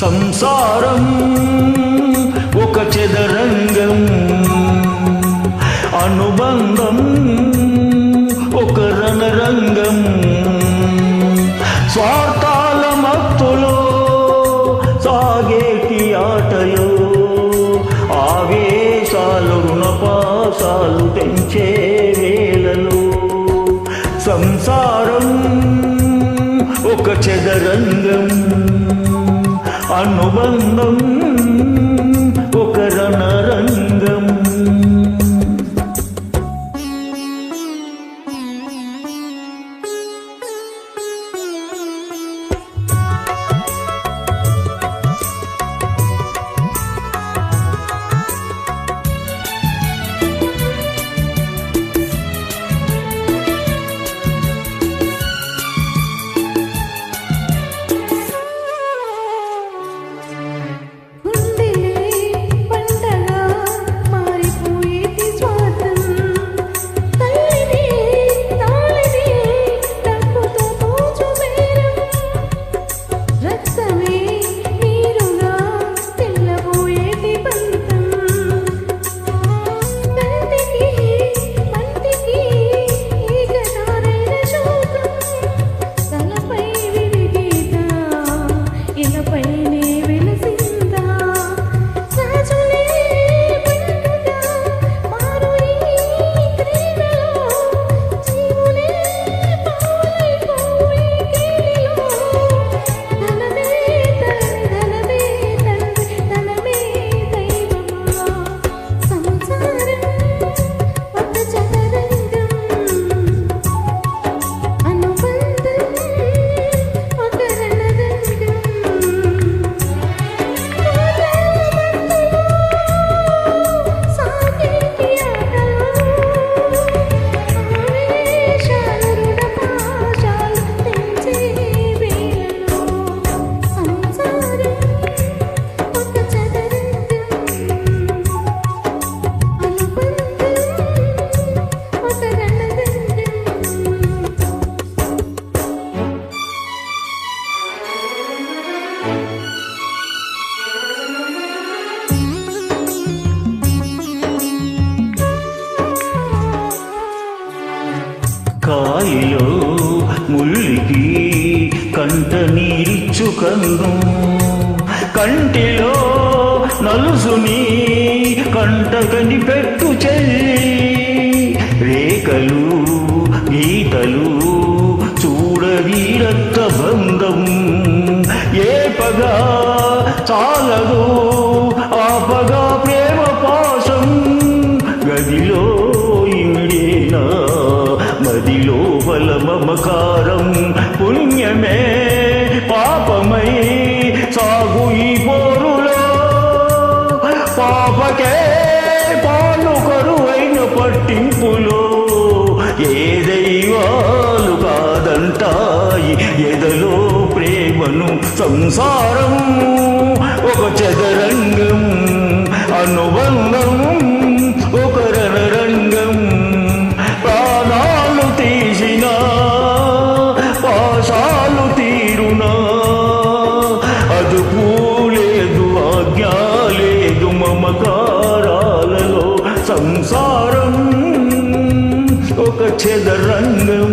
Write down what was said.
సంసారం ఒక చదరంగం అనుబంధం ఒక రణరంగం. స్వార్థ రుణపాసాలు పెంచే వేళలో. సంసారం ఒక చదరంగం అనుబంధం. కాయలో ముళ్ళికి కంట నీరిచ్చు కన్ను కంటిలో నలుసుని కంట కనిపెట్టు చెల్లి రేఖలు గీతలు చూడవీరత్త రక్త బంధం. చాలదు. ఆపగా ప్రేమ పాశం గదిలో ఇమిడేనా మదిలో బల మమకారం పుణ్యమే పాపమై సాగు ఈ పోరులో. పాపకే పాలు కరువైన పట్టింపులో. ఏ దైవాలు కాదంటాయి ఎదలో జీవను సంసారం ఒక చదరంగం అనుబంధం ఒక రణరంగం. ప్రాణాలు తీసిన పాశాలు తీరునా అది పూలేదు ఆజ్ఞ లేదు మమకారాలలో సంసారం ఒక చెదరంగం.